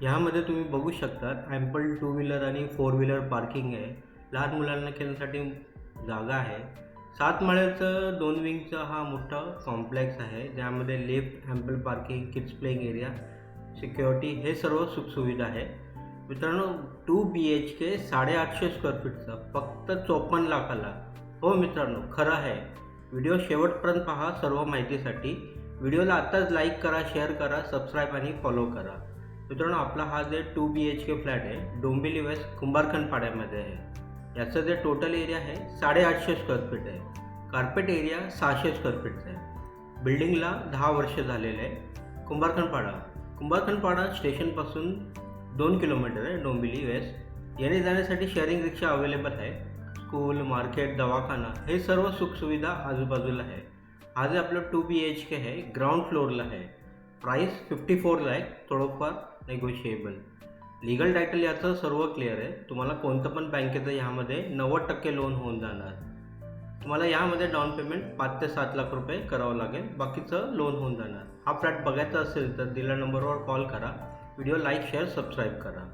ह्यामध्ये तुम्ही बघू शकता ॲम्पल टू व्हीलर आणि फोर व्हीलर पार्किंग आहे. लहान मुलांना खेळण्यासाठी जागा आहे. सात माळ्याचं दोन विंगचा हा मोठा कॉम्प्लेक्स आहे ज्यामध्ये lift ample parking kids playing area security हे सर्व सुखसुविधा आहे. मित्रांनो टू बी एच के साडेआठशे स्क्वेअर फीटचा फक्त चोपन्न लाखाला. हो मित्रांनो खरं आहे. व्हिडिओ शेवटपर्यंत पहा सर्व माहितीसाठी. व्हिडिओला आत्ताच लाईक करा शेअर करा सबस्क्राईब आणि फॉलो करा. मित्रांनो आपला हा जे two B H K flat आहे डोंबिवली वेस्ट कुंभारखंड पाड्यामध्ये आहे. याचं जे टोटल एरिया आहे साडेआठशे स्क्वेअर फीट आहे. कार्पेट एरिया सहाशे स्क्वेअर फीटचा आहे. बिल्डिंगला दहा वर्ष झालेलं आहे. कुंभारखंड पाडा कुंभारखंड पाडा स्टेशनपासून दोन किलोमीटर आहे डोंबिवली वेस्ट येणे जाण्यासाठी शेअरिंग रिक्षा अवेलेबल आहे. स्कूल मार्केट दवाखाना हे सर्व सुखसुविधा आजूबाजूला आहे. हा जे आपलं टू बी एच के आहे ग्राउंड फ्लोअरला आहे. प्राईस फिफ्टी फोर लॅक थोडंफार. नेगोशिएबल लिगल टायटल याचं सर्व क्लिअर आहे. तुम्हाला कोणतं पण बँकेचं यामध्ये नव्वद टक्के लोन होऊन जाणार. तुम्हाला यामध्ये डाऊन पेमेंट पाच ते सात लाख रुपये करावं लागेल. बाकीचं लोन होऊन जाणार. हा फ्लॅट बघायचा असेल तर दिल्या नंबरवर कॉल करा. व्हिडिओ लाईक शेअर सबस्क्राईब करा.